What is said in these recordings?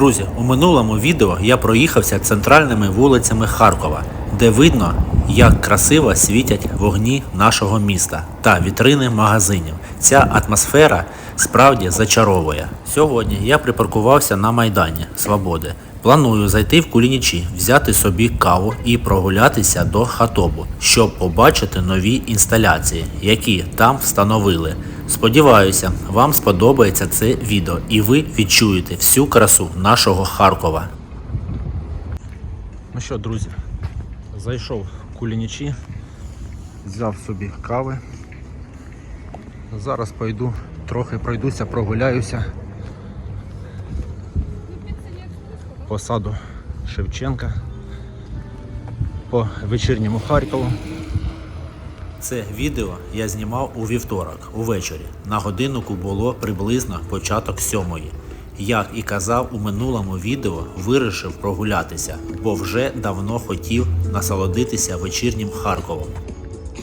Друзі, у минулому відео я проїхався центральними вулицями Харкова, де видно, як красиво світять вогні нашого міста та вітрини магазинів. Ця атмосфера справді зачаровує. Сьогодні я припаркувався на Майдані Свободи. Планую зайти в Кулінічі, взяти собі каву і прогулятися до Хатобу, щоб побачити нові інсталяції, які там встановили. Сподіваюся, вам сподобається це відео і ви відчуєте всю красу нашого Харкова. Ну що, друзі, зайшов в Кулінічі, взяв собі кави. Зараз пойду, трохи пройдуся, прогуляюся по саду Шевченка, по вечірньому Харкову. Це відео я знімав у вівторок, увечері. На годиннику було приблизно початок сьомої. Як і казав у минулому відео, вирішив прогулятися, бо вже давно хотів насолодитися вечірнім Харковом.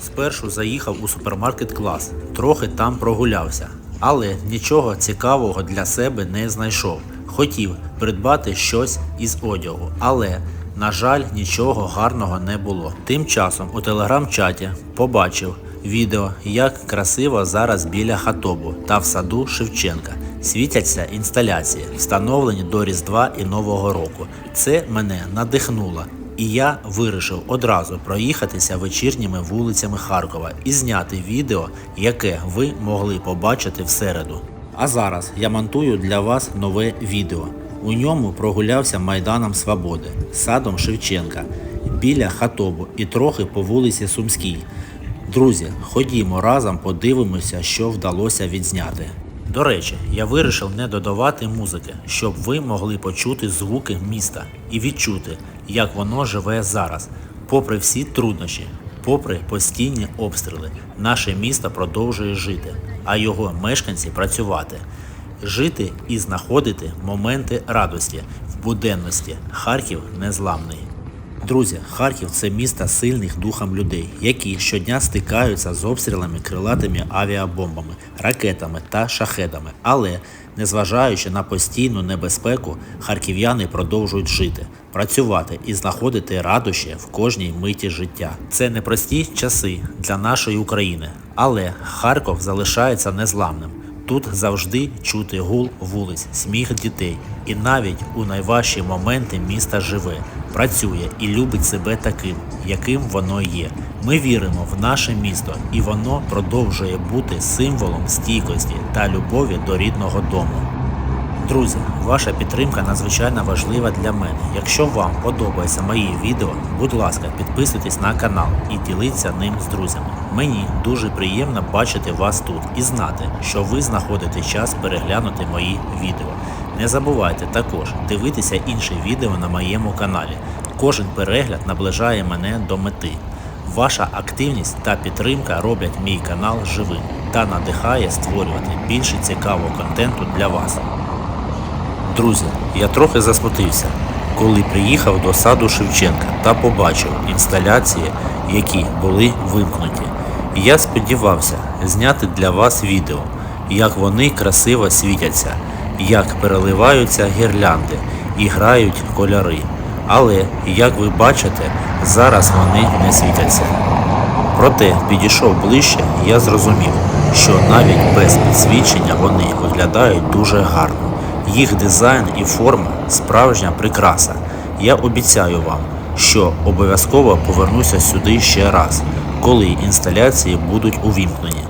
Спершу заїхав у супермаркет клас, трохи там прогулявся, але нічого цікавого для себе не знайшов. Хотів придбати щось із одягу, але, на жаль, нічого гарного не було. Тим часом у телеграм-чаті побачив відео, як красиво зараз біля хатобу та в саду Шевченка. Світяться інсталяції, встановлені до Різдва і Нового року. Це мене надихнуло. І я вирішив одразу проїхатися вечірніми вулицями Харкова і зняти відео, яке ви могли побачити в середу. А зараз я монтую для вас нове відео. У ньому прогулявся Майданом Свободи, садом Шевченка, біля Хатобу і трохи по вулиці Сумській. Друзі, ходімо разом подивимося, що вдалося відзняти. До речі, я вирішив не додавати музики, щоб ви могли почути звуки міста і відчути, як воно живе зараз. Попри всі труднощі, попри постійні обстріли, наше місто продовжує жити, а його мешканці працювати. Жити і знаходити моменти радості в буденності. Харків незламний. Друзі, Харків це місто сильних духом людей, які щодня стикаються з обстрілами крилатими авіабомбами, ракетами та шахедами. Але, незважаючи на постійну небезпеку, харків'яни продовжують жити, працювати і знаходити радощі в кожній миті життя. Це непрості часи для нашої України, але Харків залишається незламним. Тут завжди чути гул вулиць, сміх дітей, і навіть у найважчі моменти міста живе, працює і любить себе таким, яким воно є. Ми віримо в наше місто, і воно продовжує бути символом стійкості та любові до рідного дому. Друзі, ваша підтримка надзвичайно важлива для мене. Якщо вам подобаються мої відео, будь ласка, підписуйтесь на канал і діліться ним з друзями. Мені дуже приємно бачити вас тут і знати, що ви знаходите час переглянути мої відео. Не забувайте також дивитися інші відео на моєму каналі. Кожен перегляд наближає мене до мети. Ваша активність та підтримка роблять мій канал живим та надихає створювати більше цікавого контенту для вас. Друзі, я трохи засмутився, коли приїхав до саду Шевченка та побачив інсталяції, які були вимкнуті. Я сподівався зняти для вас відео, як вони красиво світяться, як переливаються гірлянди і грають кольори. Але, як ви бачите, зараз вони не світяться. Проте підійшов ближче, я зрозумів, що навіть без підсвічення вони виглядають дуже гарно. Їх дизайн і форма справжня прикраса. Я обіцяю вам, що обов'язково повернуся сюди ще раз, коли інсталяції будуть увімкнені,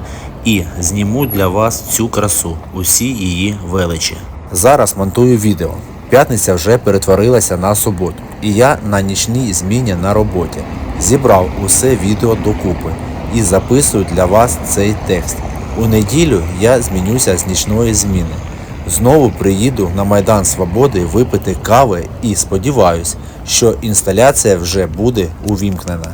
і зніму для вас цю красу, усі її величі. Зараз монтую відео. П'ятниця вже перетворилася на суботу, і я на нічній зміні на роботі. Зібрав усе відео докупи і записую для вас цей текст. У неділю я змінюся з нічної зміни. Знову приїду на Майдан Свободи випити кави і сподіваюсь, що інсталяція вже буде увімкнена.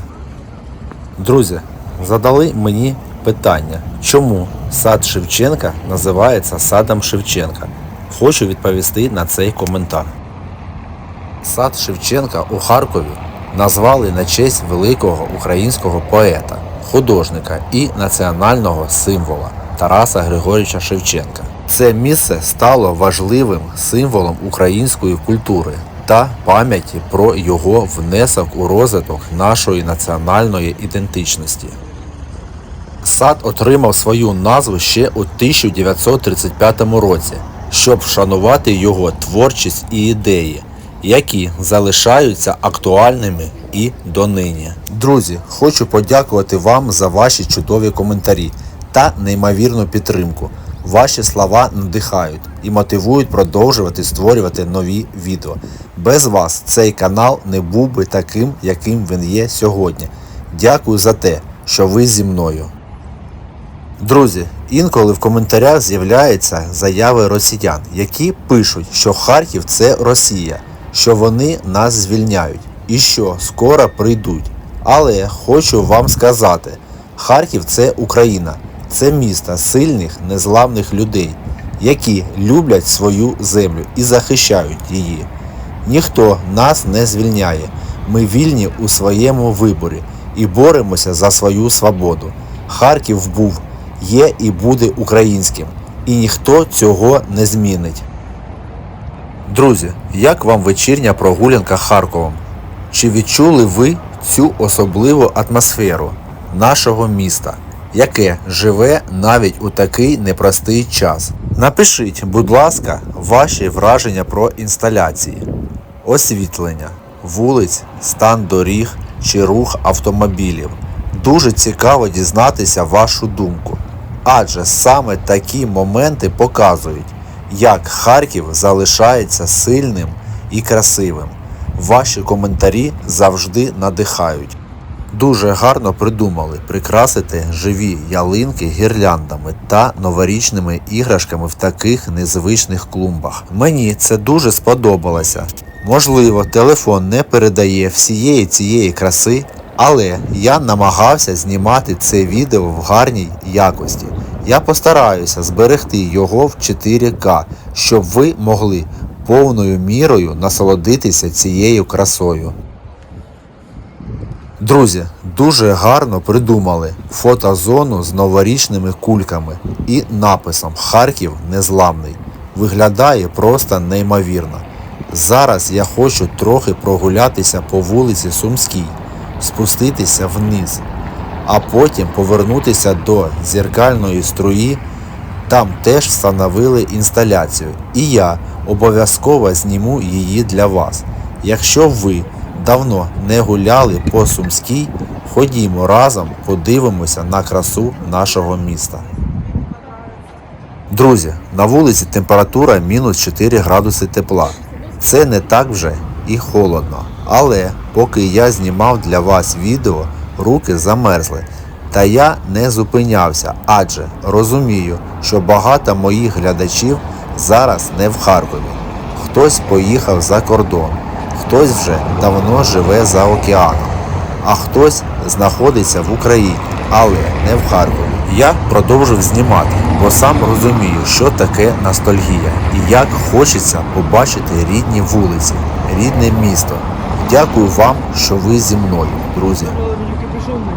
Друзі, задали мені питання, чому сад Шевченка називається садом Шевченка. Хочу відповісти на цей коментар. Сад Шевченка у Харкові назвали на честь великого українського поета, художника і національного символа Тараса Григорьовича Шевченка. Це місце стало важливим символом української культури та пам'яті про його внесок у розвиток нашої національної ідентичності. Сад отримав свою назву ще у 1935 році, щоб вшанувати його творчість і ідеї, які залишаються актуальними і донині. Друзі, хочу подякувати вам за ваші чудові коментарі та неймовірну підтримку. Ваші слова надихають і мотивують продовжувати створювати нові відео. Без вас цей канал не був би таким, яким він є сьогодні. Дякую за те, що ви зі мною. Друзі, інколи в коментарях з'являються заяви росіян, які пишуть, що Харків це Росія, що вони нас звільняють і що скоро прийдуть. Але хочу вам сказати, Харків це Україна, це місто сильних, незламних людей, які люблять свою землю і захищають її. Ніхто нас не звільняє. Ми вільні у своєму виборі і боремося за свою свободу. Харків був, є і буде українським, і ніхто цього не змінить. Друзі, як вам вечірня прогулянка Харковом? Чи відчули ви цю особливу атмосферу нашого міста, яке живе навіть у такий непростий час? Напишіть, будь ласка, ваші враження про інсталяції, освітлення, вулиць, стан доріг чи рух автомобілів. Дуже цікаво дізнатися вашу думку, адже саме такі моменти показують, як Харків залишається сильним і красивим. Ваші коментарі завжди надихають. Дуже гарно придумали прикрасити живі ялинки гірляндами та новорічними іграшками в таких незвичних клумбах. Мені це дуже сподобалося. Можливо, телефон не передає всієї цієї краси, але я намагався знімати це відео в гарній якості. Я постараюся зберегти його в 4К, щоб ви могли повною мірою насолодитися цією красою. Друзі, дуже гарно придумали фотозону з новорічними кульками і написом Харків незламний. Виглядає просто неймовірно. Зараз я хочу трохи прогулятися по вулиці Сумській, спуститися вниз, а потім повернутися до зеркальної струї. Там теж встановили інсталяцію, і я обов'язково зніму її для вас. Якщо ви давно не гуляли по Сумській, ходімо разом подивимося на красу нашого міста. Друзі, на вулиці температура мінус 4 градуси тепла. Це не так вже і холодно. Але поки я знімав для вас відео, руки замерзли. Та я не зупинявся, адже розумію, що багато моїх глядачів зараз не в Харкові. Хтось поїхав за кордон, хтось вже давно живе за океаном, а хтось знаходиться в Україні, але не в Харкові. Я продовжив знімати, бо сам розумію, що таке ностальгія і як хочеться побачити рідні вулиці, рідне місто. Дякую вам, що ви зі мною, друзі.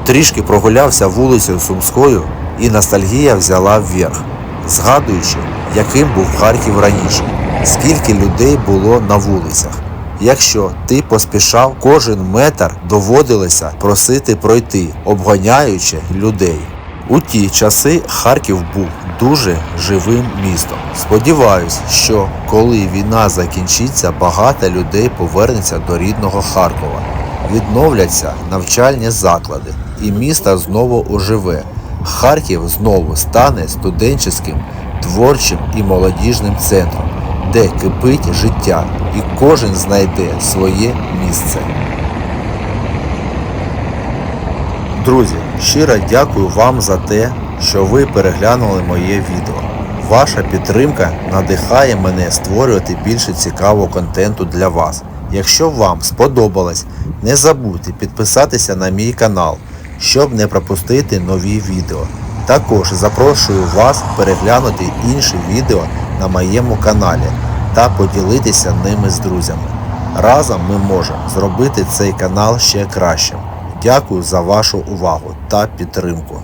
Трішки прогулявся вулицею Сумською і ностальгія взяла вверх, згадуючи, яким був Харків раніше, скільки людей було на вулицях. Якщо ти поспішав, кожен метр доводилося просити пройти, обганяючи людей. У ті часи Харків був дуже живим містом. Сподіваюсь, що коли війна закінчиться, багато людей повернеться до рідного Харкова. Відновляться навчальні заклади, і місто знову оживе. Харків знову стане студентським, творчим і молодіжним центром, де кипить життя, і кожен знайде своє місце. Друзі, щиро дякую вам за те, що ви переглянули моє відео. Ваша підтримка надихає мене створювати більше цікавого контенту для вас. Якщо вам сподобалось, не забудьте підписатися на мій канал, щоб не пропустити нові відео. Також запрошую вас переглянути інші відео на моєму каналі та поділитися ними з друзями. Разом ми можемо зробити цей канал ще кращим. Дякую за вашу увагу та підтримку.